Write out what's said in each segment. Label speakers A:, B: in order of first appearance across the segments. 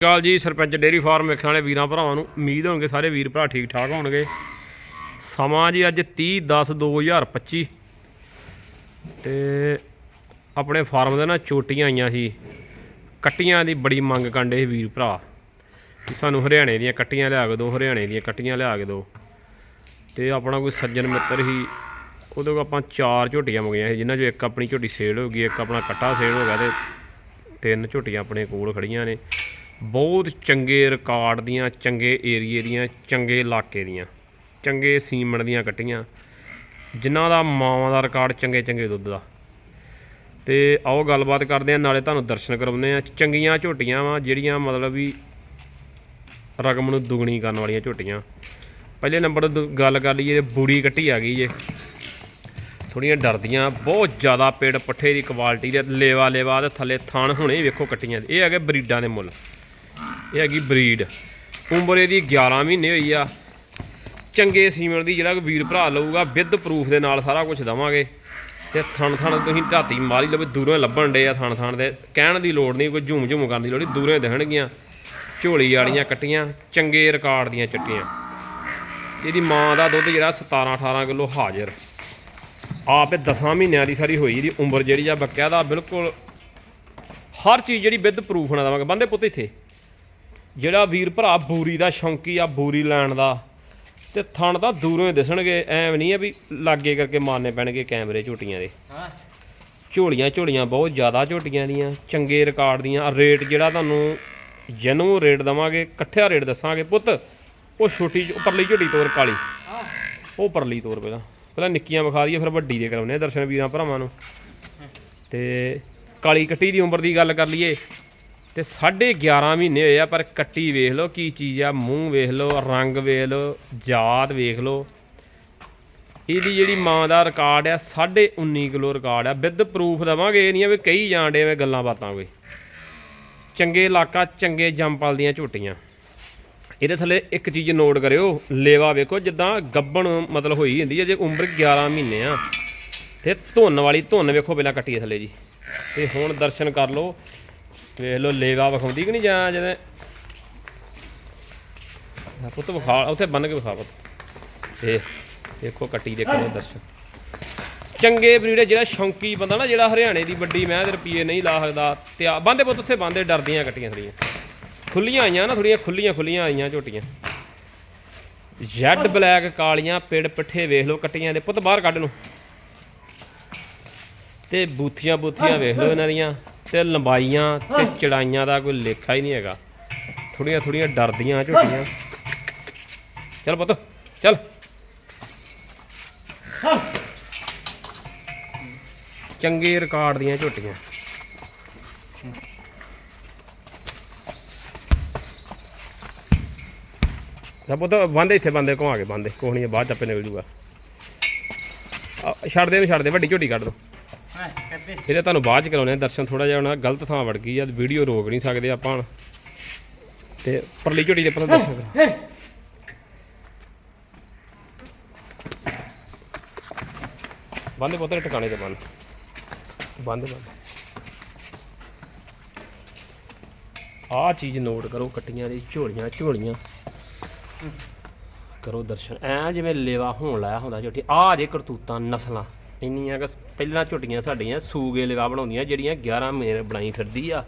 A: ਕਾਲ ਜੀ, sarpanch dairy farm ਵੇਖਣ ਵਾਲੇ ਵੀਰਾਂ ਭਰਾਵਾਂ ਨੂੰ। ਉਮੀਦ ਹੋਣਗੇ ਸਾਰੇ ਵੀਰ ਭਰਾ ਠੀਕ ਠਾਕ ਹੋਣਗੇ। ਸਮਾਂ ਜੀ ਅੱਜ 30 10 2025 ਤੇ ਆਪਣੇ ਫਾਰਮ ਦੇ ਨਾ ਚੋਟੀਆਂ ਆਈਆਂ ਸੀ। ਕੱਟੀਆਂ ਦੀ ਬੜੀ ਮੰਗ ਕਰਦੇ ਸੀ ਵੀਰ ਭਰਾ। ਕਿ ਸਾਨੂੰ ਹਰਿਆਣੇ ਦੀਆਂ ਕੱਟੀਆਂ ਲਿਆ ਕੇ ਦਿਓ, ਹਰਿਆਣੇ ਦੀਆਂ ਕੱਟੀਆਂ ਲਿਆ ਕੇ ਦਿਓ। ਤੇ ਆਪਣਾ ਕੋਈ ਸੱਜਣ ਮਿੱਤਰ ਸੀ, ਉਹਦੇ ਕੋਲ ਆਪਾਂ ਚਾਰ ਝੋਟੀਆਂ ਮੰਗੀਆਂ ਸੀ, ਜਿਨ੍ਹਾਂ ਚੋਂ ਇੱਕ ਆਪਣੀ ਝੋਟੀ ਸੇਲ ਹੋ ਗਈ, ਇੱਕ ਆਪਣਾ ਕੱਟਾ ਸੇਲ ਹੋ ਗਿਆ ਤੇ ਤਿੰਨ ਝੋਟੀਆਂ ਆਪਣੇ ਕੋਲ ਖੜੀਆਂ ਨੇ। ਬਹੁਤ ਚੰਗੇ ਰਿਕਾਰਡ ਦੀਆਂ, ਚੰਗੇ ਏਰੀਏ ਦੀਆਂ, ਚੰਗੇ ਇਲਾਕੇ ਦੀਆਂ, ਚੰਗੇ ਸੀਮਣ ਦੀਆਂ ਕੱਟੀਆਂ। ਜਿਨ੍ਹਾਂ ਦਾ ਮਾਵਾਂ ਦਾ ਰਿਕਾਰਡ ਚੰਗੇ ਚੰਗੇ ਦੁੱਧ ਦਾ। ਤੇ ਆਓ ਗੱਲਬਾਤ ਕਰਦੇ ਆ ਨਾਲੇ ਤੁਹਾਨੂੰ ਦਰਸ਼ਨ ਕਰਾਉਂਦੇ ਆ ਚੰਗੀਆਂ ਝੋਟੀਆਂ ਵਾ, ਜਿਹੜੀਆਂ ਮਤਲਬ ਵੀ ਰਕਮ ਨੂੰ ਦੁਗਣੀ ਕਰਨ ਵਾਲੀਆਂ ਝੋਟੀਆਂ। ਪਹਿਲੇ ਨੰਬਰ ਤੇ ਗੱਲ ਕਰ ਲਈਏ, ਬੂੜੀ ਕੱਟੀ ਆ ਗਈ ਜੇ। ਥੋੜੀਆਂ ਡਰਦੀਆਂ, ਬਹੁਤ ਜ਼ਿਆਦਾ ਪੇੜ ਪੱਠੇ ਦੀ ਕੁਆਲਿਟੀ ਦੇ ਲੇਵਾ ਲੇਵਾ ਤੇ ਥੱਲੇ ਥਾਣ ਹੁਣੇ ਹੀ ਵੇਖੋ ਕੱਟੀਆਂ। ਇਹ ਹੈਗੇ ਬਰੀਡਾਂ ਦੇ ਮੁੱਲ। ਇਹ ਹੈਗੀ ਬਰੀਡ। ਉਮਰ ਇਹਦੀ 11 ਮਹੀਨੇ ਹੋਈ ਆ। ਚੰਗੇ ਸੀਮਨ ਦੀ ਜਿਹੜਾ ਵੀਰ ਭਰਾ ਲਊਗਾ, ਵਿਦ ਪ੍ਰੂਫ ਦੇ ਨਾਲ ਸਾਰਾ ਕੁਝ ਦਵਾਂਗੇ। ਤੇ ਥਣ ਥਣ ਤੁਸੀਂ ਢਾਤੀ ਮਾਰੀ ਲਵੇ ਦੂਰੋਂ ਲੱਭਣ ਡੇ ਆ ਥਣ ਥਣ ਦੇ। ਕਹਿਣ ਦੀ ਲੋੜ ਨਹੀਂ, ਕੋਈ ਝੂਮ ਝੂਮ ਕਰਨ ਦੀ ਲੋੜ ਨਹੀਂ, ਦੂਰੋਂ ਹੀ ਦਿਖਣਗੀਆਂ। ਝੋਲੀ ਵਾਲੀਆਂ ਕੱਟੀਆਂ, ਚੰਗੇ ਰਿਕਾਰਡ ਦੀਆਂ ਚੱਟੀਆਂ। ਇਹਦੀ ਮਾਂ ਦਾ ਦੁੱਧ ਜਿਹੜਾ 17 18 ਕਿਲੋ ਹਾਜ਼ਰ। ਆਪ ਇਹ 10 ਮਹੀਨਿਆਂ ਦੀ ਸਾਰੀ ਹੋਈ, ਇਹਦੀ ਉਮਰ ਜਿਹੜੀ ਆ ਬੱਕਿਆ ਦਾ ਬਿਲਕੁਲ ਹਰ ਚੀਜ਼ ਜਿਹੜੀ ਵਿਦ ਪ੍ਰੂਫ ਨਾਲ ਦਵਾਂਗੇ। ਬੰਦੇ ਪੁੱਤ ਇੱਥੇ। ਜਿਹੜਾ ਵੀਰ ਭਰਾ ਬੂਰੀ ਦਾ ਸ਼ੌਂਕੀ ਆ ਬੂਰੀ ਲੈਣ ਦਾ ਤੇ ਥਣ ਤਾਂ ਦੂਰੋਂ ਹੀ ਦਿਸਣਗੇ ਐਵੇਂ ਨਹੀਂ ਆ ਵੀ ਲਾਗੇ ਕਰਕੇ ਮਾਰਨੇ ਪੈਣਗੇ ਕੈਮਰੇ ਝੋਟੀਆਂ ਦੇ।
B: ਹਾਂ।
A: ਝੋਲੀਆਂ ਝੋਲੀਆਂ ਬਹੁਤ ਜ਼ਿਆਦਾ ਝੋਟੀਆਂ ਦੀਆਂ ਚੰਗੇ ਰਿਕਾਰਡ ਦੀਆਂ ਰੇਟ ਜਿਹੜਾ ਤੁਹਾਨੂੰ ਜਨੂ ਰੇਟ ਦਵਾਂਗੇ ਇਕੱਠਿਆ ਰੇਟ ਦੱਸਾਂਗੇ ਪੁੱਤ ਉਹ ਛੋਟੀ ਉੱਪਰਲੀ ਝੋਟੀ ਤੋਰ ਕਾਲੀ। ਉਹ ਪਰਲੀ ਤੋਰ ਪਹਿਲਾਂ। ਪਹਿਲਾਂ ਨਿੱਕੀਆਂ ਵਿਖਾ ਦਈਏ ਫਿਰ ਵੱਡੀ ਦੇ ਕਰਾਉਨੇ ਆ ਦਰਸ਼ਨ ਵੀਰਾਂ ਭਰਾਵਾਂ ਨੂੰ। ਤੇ ਕਾਲੀ ਕੱਟੀ ਦੀ ਉਮਰ ਦੀ ਗੱਲ ਕਰ ਲਈਏ ਤੇ 11.5 ਮਹੀਨੇ ਹੋਏ ਆ, ਪਰ ਕੱਟੀ ਵੇਖ ਲਓ ਕੀ ਚੀਜ਼ ਆ, ਮੂੰਹ ਵੇਖ ਲਓ, ਰੰਗ ਵੇਖ ਲਓ, ਜਾਤ ਵੇਖ ਲਓ। ਇਹਦੀ ਜਿਹੜੀ ਮਾਂ ਦਾ ਰਿਕਾਰਡ ਆ 19.5 ਕਿਲੋ ਰਿਕਾਰਡ ਆ। ਵਿਦ ਪ੍ਰੂਫ ਦਵਾਂਗੇ, ਇਹ ਨਹੀਂ ਆ ਵੀ ਕਈ ਜਾਂਡੇ ਐਵੇਂ ਗੱਲਾਂ ਬਾਤਾਂ ਕੋਈ। ਚੰਗੇ ਇਲਾਕਾ, ਚੰਗੇ ਜੰਪਲ ਦੀਆਂ ਝੋਟੀਆਂ। ਇਹਦੇ ਥੱਲੇ ਇੱਕ ਚੀਜ਼ ਨੋਟ ਕਰਿਓ, ਲੇਵਾ ਵੇਖੋ, ਜਿੱਦਾਂ ਗੱਬਣ ਮਤਲਬ ਹੋਈ ਹੁੰਦੀ ਹੈ ਜੇ ਉਮਰ 11 ਮਹੀਨੇ ਆ। ਤੇ ਧੁੰਨ ਵਾਲੀ ਧੁੰਨ ਵੇਖੋ ਪਹਿਲਾਂ ਕੱਟੀ ਹੈ ਥੱਲੇ ਜੀ। ਤੇ ਹੁਣ ਦਰਸ਼ਨ ਕਰ ਲਓ ਵੇਖ ਲੋ ਲੇਵਾ ਵਿਖਾਉਂਦੀ ਕਿ ਨਹੀਂ ਜਾਂ ਜਦ ਪੁੱਤ ਵਿਖਾ, ਉੱਥੇ ਬੰਨ ਕੇ ਵਿਖਾ ਪੁੱਤ। ਇਹ ਦੇਖੋ, ਕੱਟੀ ਦੇਖੋ ਦਰਸ਼ਨ ਚੰਗੇ ਬਰੀਡ, ਜਿਹੜਾ ਸ਼ੌਂਕੀ ਬੰਦਾ ਨਾ, ਜਿਹੜਾ ਹਰਿਆਣੇ ਦੀ ਵੱਡੀ ਮੈਂ ਤੇ ਰੁਪਈਏ ਨਹੀਂ ਲਾ ਸਕਦਾ, ਤੇ ਆ ਬੰਦੇ ਪੁੱਤ ਉੱਥੇ ਬੰਦੇ ਡਰਦੀਆਂ ਕੱਟੀਆਂ ਥੜੀਆਂ। ਖੁੱਲੀਆਂ ਆਈਆਂ ਨਾ ਥੋੜੀਆਂ, ਖੁੱਲੀਆਂ ਖੁੱਲੀਆਂ ਆਈਆਂ ਝੋਟੀਆਂ। ਜੈਡ ਬਲੈਕ ਕਾਲੀਆਂ, ਪਿੜ ਪਿੱਠੇ ਵੇਖ ਲਓ ਕੱਟੀਆਂ ਦੇ, ਪੁੱਤ ਬਾਹਰ ਕੱਢ ਨੂੰ। ਤੇ ਬੂਥੀਆਂ ਬੂਥੀਆਂ ਵੇਖ ਲਓ ਇਹਨਾਂ ਦੀਆਂ। ਤੇ ਲੰਬਾਈਆਂ ਤੇ ਚੜਾਈਆਂ ਦਾ ਕੋਈ ਲੇਖਾ ਹੀ ਨਹੀਂ ਹੈਗਾ। ਥੋੜੀਆਂ ਥੋੜੀਆਂ ਡਰਦੀਆਂ ਝੋਟੀਆਂ। ਚੱਲ ਪੁੱਤ ਚੱਲ। ਚੰਗੇ ਰਿਕਾਰਡ ਦੀਆਂ ਝੋਟੀਆਂ। ਸਭ ਪੁੱਤ ਬੰਦੇ ਇੱਥੇ ਬੰਦੇ ਘੁਮਾ ਕੇ ਬੰਦੇ ਕੋਹਣੀ ਬਾਅਦ ਚ ਆਪੇ ਨਿਕਲ ਜੂਗਾ। ਛੱਡ ਦੇ ਇਹਨੂੰ ਛੱਡ ਦੇ ਵੱਡੀ ਝੋਟੀ ਕੱਢ ਦੋ। ਇਹਦੇ ਤੁਹਾਨੂੰ ਬਾਅਦ ਚ ਕਰਾਉਣੇ ਆ ਦਰਸ਼ਨ ਥੋੜਾ ਜਿਹਾ ਹੁਣ ਗਲਤ ਥਾਂ ਵੜ ਗਈ ਆ ਵੀਡੀਓ ਰੋਕ ਨਹੀਂ ਸਕਦੇ ਆਪਾਂ ਤੇ ਪਰਲੀ ਝੋਟੀ ਦੇ ਪਤਾ ਦਰਸ਼ਨ ਕਰੋ ਬੰਦੇ ਪੁੱਤ ਟਿਕਾਣੇ ਤੇ ਬੰਦ। ਬੰਦ ਬੰਦ। ਆਹ ਚੀਜ਼ ਨੋਟ ਕਰੋ ਕੱਟੀਆਂ ਦੀ ਝੋਲੀਆਂ ਝੋਲੀਆਂ। ਕਰੋ ਦਰਸ਼ਨ। ਐ ਜਿਵੇਂ ਲੇਵਾ ਹੋਣ ਲਾਇਆ ਹੁੰਦਾ ਝੋਟੀ ਆਹ ਜੇ ਕਰਤੂਤਾਂ ਨਸਲਾਂ। ਇੰਨੀਆਂ ਕਿ ਪਹਿਲਾਂ ਝੁੱਟੀਆਂ ਸਾਡੀਆਂ ਸੂਗੇ ਲੇਵਾ ਬਣਾਉਂਦੀਆਂ, ਜਿਹੜੀਆਂ 11 ਮਹੀਨੇ ਬਣਾਈ ਫਿਰਦੀ ਆ।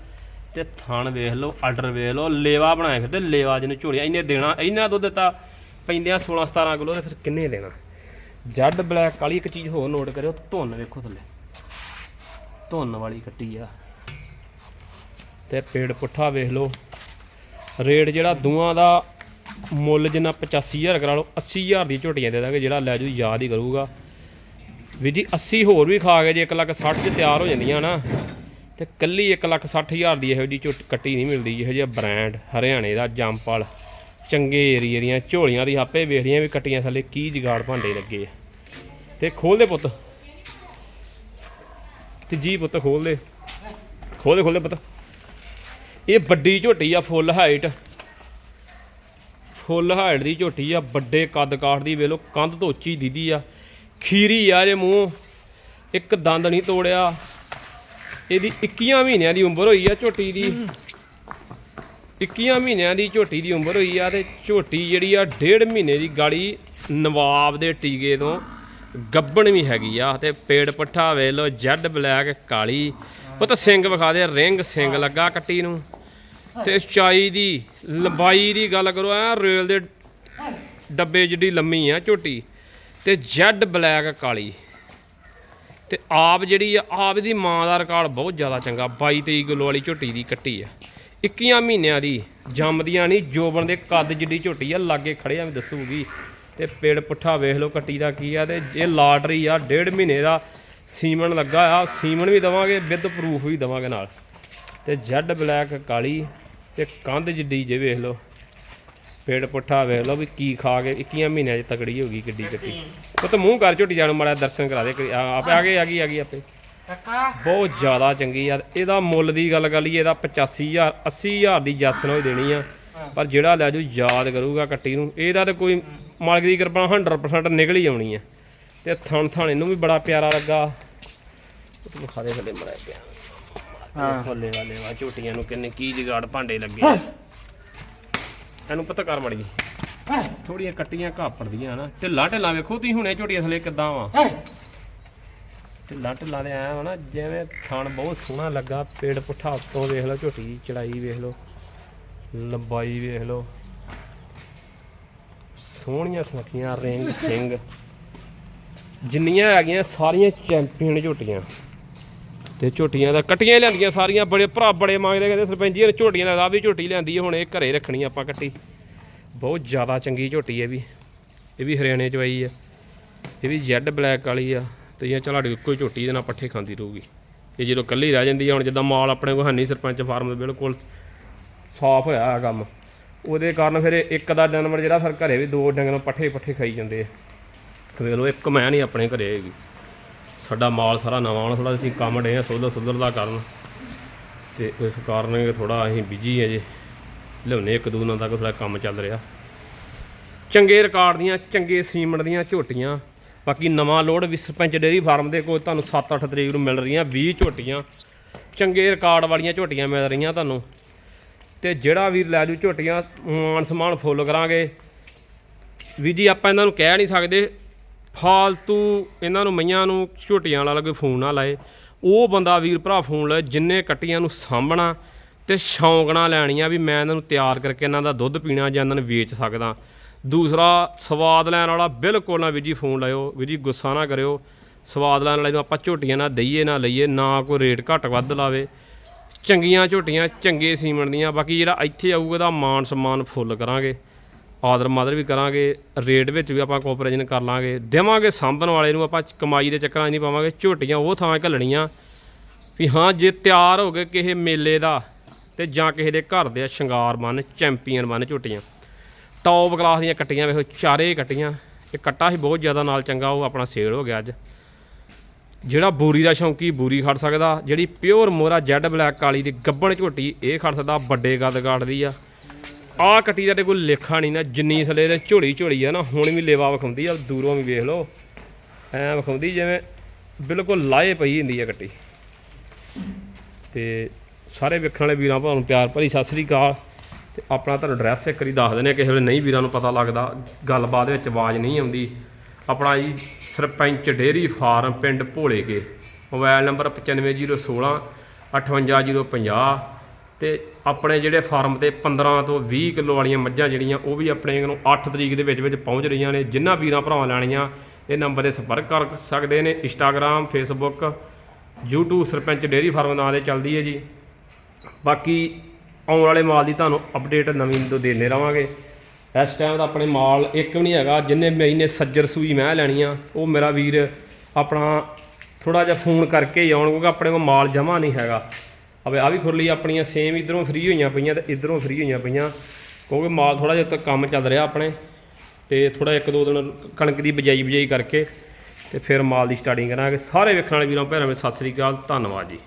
A: ਤੇ ਥਣ ਵੇਖ ਲਓ ਆਰਡਰ ਵੇਖ ਲਓ, ਲੇਵਾ ਬਣਾਇਆ ਫਿਰਦੇ, ਲੇਵਾ ਜਿਹਨੂੰ ਝੋਲੀਆਂ ਇਹਨੇ ਦੇਣਾ ਇਹਨਾਂ ਦੁੱਧ ਦਿੱਤਾ, ਪੈਂਦਿਆਂ 16 17 ਕਿਲੋ ਤੇ ਫਿਰ ਕਿੰਨੇ ਦੇਣਾ? ਜੈਡ ਬਲੈਕ ਕਾਲੀ ਇੱਕ ਚੀਜ਼ ਹੋਰ ਨੋਟ ਕਰਿਓ, ਧੁੰਨ ਵੇਖੋ ਥੱਲੇ। ਧੁੰਨ ਵਾਲੀ ਕੱਟੀ ਆ। ਤੇ ਪੇੜ ਪੁੱਠਾ ਵੇਖ ਲਓ। ਰੇਟ ਜਿਹੜਾ ਦੋਵਾਂ ਦਾ ਮੁੱਲ ਜਿੰਨਾ 85000 ਕਰਾ ਲਓ 80000 ਦੀ ਝੋਟੀਆਂ ਦੇ ਦਾਂਗੇ, ਜਿਹੜਾ ਲੈ ਜੂ ਯਾਦ ਹੀ ਕਰੂਗਾ। ਵੀ ਜੀ 80 ਹੋਰ ਵੀ ਖਾ ਕੇ ਜੇ 1 ਲੱਖ 60 ਚ ਤਿਆਰ ਹੋ ਜਾਂਦੀਆਂ ਨਾ, ਤੇ ਕੱਲੀ 1 ਲੱਖ 60000 ਦੀ ਇਹੋ ਜੀ ਝੋਟੀ ਕੱਟੀ ਨਹੀਂ ਮਿਲਦੀ, ਇਹੋ ਜਿਹਾ ਬ੍ਰਾਂਡ ਹਰਿਆਣੇ ਦਾ ਜੰਪਲ ਚੰਗੇ ਏਰੀਏ ਦੀਆਂ ਝੋਲੀਆਂ ਦੀ ਆਪੇ ਵੇਖ ਵੀ ਕੱਟੀਆਂ ਥੱਲੇ ਕੀ ਜਗਾੜ ਭਾਂਡੇ ਲੱਗੇ ਆ। ਤੇ ਖੋਲ ਦੇ ਪੁੱਤ। ਤੇ ਜੀ ਪੁੱਤ ਖੋਲ ਦੇ। ਖੋਲ ਦੇ ਖੋਲ ਦੇ ਪੁੱਤ। ਇਹ ਵੱਡੀ ਝੋਟੀ ਆ, ਫੁੱਲ ਹਾਈਟ। ਫੁੱਲ ਹਾਈਟ ਦੀ ਝੋਟੀ ਆ, ਵੱਡੇ ਕੱਦ ਕਾਠ ਦੀ ਵੇਖ ਲਓ ਕੰਧ ਤੋਂ ਉੱਚੀ ਦੀਦੀ ਆ। ਖੀਰੀ ਆ ਜੇ ਮੂੰਹ। ਇੱਕ ਦੰਦ ਨਹੀਂ ਤੋੜਿਆ। ਇਹਦੀ 21 ਮਹੀਨਿਆਂ ਦੀ ਉਮਰ ਹੋਈ ਆ ਝੋਟੀ ਦੀ। 21 ਮਹੀਨਿਆਂ ਦੀ ਝੋਟੀ ਦੀ ਉਮਰ ਹੋਈ ਆ ਤੇ ਝੋਟੀ ਜਿਹੜੀ ਆ ਡੇਢ ਮਹੀਨੇ ਦੀ ਗਾੜੀ ਨਵਾਬ ਦੇ ਟੀਕੇ ਤੋਂ ਗੱਬਣ ਵੀ ਹੈਗੀ ਆ ਤੇ ਪੇੜ ਪੱਠਾ ਵੇਖ ਲਓ ਜੈਡ ਬਲੈਕ, ਕਾਲੀ। ਪਤਾ ਤਾਂ ਸਿੰਘ ਵਿਖਾ ਦੇ, ਰਿੰਗ ਸਿੰਘ ਲੱਗਾ ਕੱਟੀ ਨੂੰ। ਤੇ ਚਾਈ ਦੀ, ਲੰਬਾਈ ਦੀ ਗੱਲ ਕਰੋ, ਐ ਰੇਲ ਦੇ ਡੱਬੇ ਜਿੱਡੀ ਲੰਮੀ ਆ ਝੋਟੀ। ਤੇ ਜੈਡ ਬਲੈਕ ਕਾਲੀ। ਤੇ ਆਪ ਜਿਹੜੀ ਆ, ਆਪ ਦੀ ਮਾਂ ਦਾ ਰਿਕਾਰਡ ਬਹੁਤ ਜ਼ਿਆਦਾ ਚੰਗਾ। 22 23 ਕਿਲੋ ਵਾਲੀ ਝੋਟੀ ਦੀ ਕੱਟੀ ਆ। 21 ਮਹੀਨਿਆਂ ਦੀ ਜੰਮਦੀਆਂ ਨਹੀਂ ਜੋਬਨ ਦੇ ਕੱਦ ਜਿੱਡੀ ਝੋਟੀ ਆ, ਲਾਗੇ ਖੜਿਆ ਵੀ ਦੱਸੂਗੀ। ਤੇ ਪੇੜ ਪੁੱਠਾ ਵੇਖ ਲਓ ਕੱਟੀ ਦਾ ਕੀ ਆ, ਤੇ ਇਹ ਲਾਟਰੀ ਆ, ਡੇਢ ਮਹੀਨੇ ਦਾ ਸੀਮਨ ਲੱਗਾ ਆ। ਸੀਮਨ ਵੀ ਦਵਾਂਗੇ, ਵਿਦ ਪ੍ਰੂਫ ਵੀ ਦਵਾਂਗੇ ਨਾਲ। ਤੇ ਜੈਡ ਬਲੈਕ ਕਾਲੀ ਤੇ ਕੰਧ ਜਿੱਡੀ ਜੇ ਵੇਖ ਲਓ। ਪੇੜ ਪੁੱਠਾ ਵੇਖ ਲਓ ਵੀ ਕੀ ਖਾ ਕੇ 21 ਮਹੀਨਿਆਂ 'ਚ ਤਕੜੀ ਹੋ ਗਈ ਕਿੱਡੀ ਕੱਟੀ। ਉਹ ਤਾਂ ਮੂੰਹ ਕਰ ਝੋਟੀ ਜਾਣ ਮਾੜਾ ਦਰਸ਼ਨ ਕਰਾ ਦੇ ਕੋਈ। ਆ- ਆਪੇ ਆ ਗਈ ਆ ਗਈ ਆ ਗਈ ਆਪੇ। ਬਹੁਤ ਜ਼ਿਆਦਾ ਚੰਗੀ ਯਾਰ ਇਹਦਾ ਮੁੱਲ ਦੀ ਗੱਲ ਕਰ ਲਈਏ ਇਹਦਾ 85000 80000 ਦੀ ਜੱਸਨ ਹੋਈ ਦੇਣੀ ਆ। ਪਰ ਜਿਹੜਾ ਲੈ ਜੂ ਯਾਦ ਕਰੂਗਾ ਕੱਟੀ ਨੂੰ। ਇਹਦਾ ਤੇ ਕੋਈ ਮਾਲਕ ਦੀ ਕਿਰਪਾ ਨਾਲ 100% ਨਿਕਲ ਹੀ ਆਉਣੀ ਆ। ਤੇ ਥਣ ਥਣ ਇਹਨੂੰ ਵੀ ਬੜਾ ਪਿਆਰਾ ਲੱਗਾ। ਉਹ ਤੂੰ ਖਾ ਦੇ ਥੱਲੇ ਮੜਾ ਪਿਆ। ਹਾਂ। ਖੋਲੇ ਵਾਲੇ ਵਾ ਝੋਟੀਆਂ ਨੂੰ ਕਿੰਨੇ ਕੀ ਜਗਾੜ ਭਾਂਡੇ ਲੱਗੇ। ਇਹਨੂੰ ਪਤਾ ਕਰ ਮੜੀ ਥੋੜੀਆਂ ਕੱਟੀਆਂ ਘਾਪੜਦੀਆਂ ਨਾ। ਢਿੱਲਾ ਢਿੱਲਾ ਵੇਖੋ ਤੁਸੀਂ ਹੁਣੇ ਝੋਟੀਆਂ ਥੱਲੇ ਕਿੱਦਾਂ ਵਾ। ਢਿੱਲਾ ਢਿੱਲਾ ਦੇ ਆਇਆ ਵਾ ਨਾ ਜਿਵੇਂ ਥਣ ਬਹੁਤ ਸੋਹਣਾ ਲੱਗਾ ਪੇੜ ਪੁੱਠਾ ਉੱਤੋਂ ਵੇਖ ਲਓ ਝੋਟੀ ਦੀ ਚੜਾਈ ਵੇਖ ਲਓ ਲੰਬਾਈ ਵੇਖ ਲਓ। ਸੋਹਣੀਆਂ ਸੁਨੱਖੀਆਂ ਰਿੰਗ ਸਿੰਘ ਜਿੰਨੀਆਂ ਹੈਗੀਆਂ ਸਾਰੀਆਂ ਚੈਂਪੀਅਨ ਝੋਟੀਆਂ। ਤੇ ਝੋਟੀਆਂ ਦਾ ਕੱਟੀਆਂ ਹੀ ਲਿਆਂਦੀਆਂ ਸਾਰੀਆਂ, ਬੜੇ ਭਰਾ ਬੜੇ ਮੰਗਦੇ, ਕਹਿੰਦੇ ਸਰਪੰਚ ਜੀ ਨੇ ਝੋਟੀਆਂ ਦਾ ਵੀ ਝੋਟੀ ਲਿਆਂਦੀ ਹੈ ਹੁਣ ਇਹ ਘਰੇ ਰੱਖਣੀ ਆਪਾਂ ਕੱਟੀ। ਬਹੁਤ ਜ਼ਿਆਦਾ ਚੰਗੀ ਝੋਟੀ ਹੈ ਵੀ। ਇਹ ਵੀ ਹਰਿਆਣੇ ਚ ਆਈ ਹੈ ਇਹ ਵੀ ਜੈਡ ਬਲੈਕ ਵਾਲੀ ਆ ਤੇ ਇਹ ਚਲਾੜੀ ਇੱਕੋ ਹੀ ਝੋਟੀ ਦੇ ਨਾਲ ਪੱਠੇ ਖਾਂਦੀ ਰਹੂਗੀ। ਇਹ ਜਦੋਂ ਕੱਲੀ ਰਹਿ ਜਾਂਦੀ ਆ, ਹੁਣ ਜਿੱਦਾਂ ਮਾਲ ਆਪਣੇ ਕੋਲ ਹੰਨੀ ਸਰਪੰਚ ਫਾਰਮ ਦੇ ਬਿਲਕੁਲ ਸਾਫ਼ ਹੋਇਆ ਆ ਕੰਮ। ਉਹਦੇ ਕਾਰਨ ਫਿਰ ਇੱਕ ਦਾ ਜਾਨਵਰ ਜਿਹੜਾ ਫਿਰ ਘਰੇ ਵੀ ਦੋ ਡੰਗਰ ਪੱਠੇ ਪੱਠੇ ਖਾਈ ਜਾਂਦੇ ਆ। ਵੇਖ ਲਓ, ਇੱਕ ਮੈਂ ਨਹੀਂ ਆਪਣੇ ਘਰੇ ਹੈਗੀ। ਸਾਡਾ ਮਾਲ ਸਾਰਾ ਨਵਾਂ ਹੁਣ ਥੋੜਾ ਅਸੀਂ ਕੰਮ ਡੇ ਆ ਸੋਧਰ ਸੁਧਰ ਦਾ ਕਰਨ। ਤੇ ਇਸ ਕਾਰਨ ਥੋੜਾ ਅਸੀਂ ਬਿਜ਼ੀ ਹੈ ਜੇ। ਲਿਆਉਣੇ ਇੱਕ ਦੋ ਦਿਨਾਂ ਤੱਕ ਥੋੜਾ ਕੰਮ ਚੱਲ ਰਿਹਾ। ਚੰਗੇ ਰਿਕਾਰਡ ਦੀਆਂ, ਚੰਗੇ ਸੀਮੈਂਟ ਦੀਆਂ ਝੋਟੀਆਂ। ਬਾਕੀ ਨਵਾਂ ਲੋਡ ਵੀ ਸਰਪੰਚ ਡੇਰੀ ਫਾਰਮ ਦੇ ਕੋਲ ਤੁਹਾਨੂੰ 7-8 ਤਰੀਕ ਨੂੰ ਮਿਲ ਰਹੀਆਂ 20 ਝੋਟੀਆਂ। ਚੰਗੇ ਰਿਕਾਰਡ ਵਾਲੀਆਂ ਝੋਟੀਆਂ ਮਿਲ ਰਹੀਆਂ ਤੁਹਾਨੂੰ। ਤੇ ਜਿਹੜਾ ਵੀਰ ਲੈ ਜੂ ਝੋਟੀਆਂ ਮਾਨ ਸਮਾਨ ਫੁੱਲ ਕਰਾਂਗੇ। ਵੀ ਜੀ ਆਪਾਂ ਇਹਨਾਂ ਨੂੰ ਕਹਿ ਨਹੀਂ ਸਕਦੇ। ਫਾਲਤੂ ਇਹਨਾਂ ਨੂੰ ਮਈਆਂ ਨੂੰ ਝੋਟੀਆਂ ਵਾਲਾ ਕੋਈ ਫੋਨ ਨਾ ਲਾਏ। ਉਹ ਬੰਦਾ ਵੀਰ ਭਰਾ ਫੋਨ ਲਾਏ, ਜਿੰਨੇ ਕੱਟੀਆਂ ਨੂੰ ਸਾਂਭਣਾ ਤੇ ਸ਼ੌਂਕ ਨਾਲ ਲੈਣੀਆਂ ਵੀ ਮੈਂ ਇਹਨਾਂ ਨੂੰ ਤਿਆਰ ਕਰਕੇ ਇਹਨਾਂ ਦਾ ਦੁੱਧ ਪੀਣਾ ਜਾਂ ਇਹਨਾਂ ਨੂੰ ਵੇਚ ਸਕਦਾ। ਦੂਸਰਾ, ਸਵਾਦ ਲੈਣ ਵਾਲਾ ਬਿਲਕੁਲ ਨਾ ਵੀਰ ਜੀ ਫੋਨ ਲਾਇਓ, ਵੀਰ ਜੀ ਗੁੱਸਾ ਨਾ ਕਰਿਓ। ਸਵਾਦ ਲੈਣ ਵਾਲੇ ਨੂੰ ਆਪਾਂ ਝੋਟੀਆਂ ਨਾ ਦਈਏ ਨਾ ਲਈਏ, ਨਾ ਕੋਈ ਰੇਟ ਘੱਟ ਵੱਧ ਲਾਵੇ। ਚੰਗੀਆਂ ਝੋਟੀਆਂ ਚੰਗੇ ਸੀਮਣ ਦੀਆਂ, ਬਾਕੀ ਜਿਹੜਾ ਇੱਥੇ ਆਊਗਾ ਉਹਦਾ ਮਾਨ ਸਨਮਾਨ ਫੁੱਲ ਕਰਾਂਗੇ। ਆਦਰ ਮਾਦਰ ਵੀ ਕਰਾਂਗੇ, ਰੇਟ ਵਿੱਚ ਵੀ ਆਪਾਂ ਕੋਆਪਰੇਸ਼ਨ ਕਰ ਲਾਂਗੇ, ਦੇਵਾਂਗੇ ਸਾਂਭਣ ਵਾਲੇ ਨੂੰ ਆਪਾਂ ਕਮਾਈ ਦੇ ਚੱਕਰਾਂ 'ਚ ਨਹੀਂ ਪਾਵਾਂਗੇ, ਝੋਟੀਆਂ ਉਹ ਥਾਂ ਘੱਲਣੀਆਂ ਵੀ ਹਾਂ, ਜੇ ਤਿਆਰ ਹੋ ਗਏ ਕਿਸੇ ਮੇਲੇ ਦਾ ਤੇ ਜਾਂ ਕਿਸੇ ਦੇ ਘਰ ਦੇ ਸ਼ਿੰਗਾਰ ਬਣ ਚੈਂਪੀਅਨ ਬਣ ਝੋਟੀਆਂ ਟੌਪ ਕਲਾਸ ਦੀਆਂ ਕੱਟੀਆਂ ਵੇਖੋ, ਚਾਰੇ ਕੱਟੀਆਂ, ਇਹ ਕੱਟਾ ਹੀ ਬਹੁਤ ਜ਼ਿਆਦਾ ਨਾਲ ਚੰਗਾ, ਉਹ ਆਪਣਾ ਸੇਲ ਹੋ ਗਿਆ ਅੱਜ। ਜਿਹੜਾ ਬੂਰੀ ਦਾ ਸ਼ੌਂਕੀ ਬੂਰੀ ਖੜ ਸਕਦਾ, ਜਿਹੜੀ ਪਿਓਰ ਮੋਰਾ ਜੈਡ ਬਲੈਕ ਕਾਲੀ ਦੀ ਗੱਬਣ ਝੋਟੀ, ਇਹ ਖੜ ਸਕਦਾ ਵੱਡੇ ਗੱਦ ਦੀ ਆ। ਆਹ ਕੱਟੀ ਦਾ ਤੇ ਕੋਈ ਲੇਖਾ ਨਹੀਂ ਨਾ, ਜਿੰਨੀ ਥਲੇ ਦੇ ਝੋਲੀ ਝੋੜੀ ਆ ਨਾ, ਹੁਣ ਵੀ ਲੇਵਾ ਵਿਖਾਉਂਦੀ ਆ, ਦੂਰੋਂ ਵੀ ਵੇਖ ਲਓ। ਐ ਵਿਖਾਉਂਦੀ ਜਿਵੇਂ ਬਿਲਕੁਲ ਲਾਏ ਪਈ ਹੁੰਦੀ ਆ ਕੱਟੀ। ਤੇ ਸਾਰੇ ਵੇਖਣ ਵਾਲੇ ਵੀਰਾਂ ਭਰਾਵਾਂ ਨੂੰ ਪਿਆਰ ਭਰੀ ਸਤਿ ਸ੍ਰੀ ਅਕਾਲ। ਤੇ ਆਪਣਾ ਤੁਹਾਨੂੰ ਐਡਰੈਸ ਇੱਕ ਵਾਰੀ ਦੱਸ ਦਿੰਦੇ ਆ, ਕਿਸੇ ਵੇਲੇ ਨਹੀਂ ਵੀਰਾਂ ਨੂੰ ਪਤਾ ਲੱਗਦਾ, ਗੱਲਬਾਤ ਵਿੱਚ ਆਵਾਜ਼ ਨਹੀਂ ਆਉਂਦੀ। ਆਪਣਾ ਜੀ ਸਰਪੰਚ ਡੇਰੀ ਫਾਰਮ ਪਿੰਡ ਭੋਲੇ ਕੇ ਮੋਬਾਈਲ ਨੰਬਰ 95016 58050 ਤੇ ਆਪਣੇ ਜਿਹੜੇ ਫਾਰਮ ਤੇ 15 ਤੋਂ 20 ਕਿਲੋ ਵਾਲੀਆਂ ਮੱਝਾਂ ਜਿਹੜੀਆਂ, ਉਹ ਵੀ ਆਪਣੇ ਨੂੰ 8 ਤਰੀਕ ਦੇ ਵਿੱਚ ਵਿੱਚ ਪਹੁੰਚ ਰਹੀਆਂ ਨੇ। ਜਿਨ੍ਹਾਂ ਵੀਰਾਂ ਭਰਾਵਾਂ ਲੈਣੀਆਂ, ਇਹ ਨੰਬਰ ਤੇ ਸੰਪਰਕ ਕਰ ਸਕਦੇ ਨੇ। Instagram facebook YouTube Sarpanch dairy farm ਨਾਂ ਦੇ ਚੱਲਦੀ ਹੈ ਜੀ। ਬਾਕੀ ਆਉਣ ਵਾਲੇ ਮਾਲ ਦੀ ਤੁਹਾਨੂੰ ਅਪਡੇਟ ਨਵੀਂ ਤੋਂ ਦੇਣੇ ਰਵਾਂਗੇ। ਇਸ ਟਾਈਮ ਦਾ ਆਪਣੇ ਮਾਲ ਇੱਕ ਵੀ ਨਹੀਂ ਹੈਗਾ। ਜਿੰਨੇ ਮਹੀਨੇ ਸੱਜਰ ਸੂਈ ਮੈਂ ਲੈਣੀ ਆ ਉਹ ਮੇਰਾ ਵੀਰ ਆਪਣਾ ਥੋੜਾ ਜਿਹਾ ਫੋਨ ਕਰਕੇ ਹੀ ਆਉਣ ਕਿਉਂਕਿ ਆਪਣੇ ਕੋਲ ਮਾਲ ਜਮਾ ਨਹੀਂ ਹੈਗਾ। ਅਵੇ ਆ ਵੀ ਖੁਰਲੀ ਆਪਣੀਆਂ ਸੇਮ ਇਧਰੋਂ ਫ੍ਰੀ ਹੋਈਆਂ ਪਈਆਂ ਤੇ ਇਧਰੋਂ ਫ੍ਰੀ ਹੋਈਆਂ ਪਈਆਂ, ਕਿਉਂਕਿ ਮਾਲ ਥੋੜਾ ਜਿਹਾ ਤੱਕ ਕੰਮ ਚੱਲ ਰਿਹਾ ਆਪਣੇ ਤੇ ਥੋੜਾ ਇੱਕ ਦੋ ਦਿਨ ਕਣਕ ਦੀ ਬਜਾਈ ਬਜਾਈ ਕਰਕੇ ਤੇ ਫਿਰ ਮਾਲ ਦੀ ਸਟਾਰਟਿੰਗ ਕਰਾਂਗੇ। ਸਾਰੇ ਵੇਖਣ ਵਾਲੇ ਵੀਰਾਂ, ਭੈਣਾਂ ਨੂੰ ਸਤਿ ਸ੍ਰੀ ਅਕਾਲ, ਧੰਨਵਾਦ ਜੀ।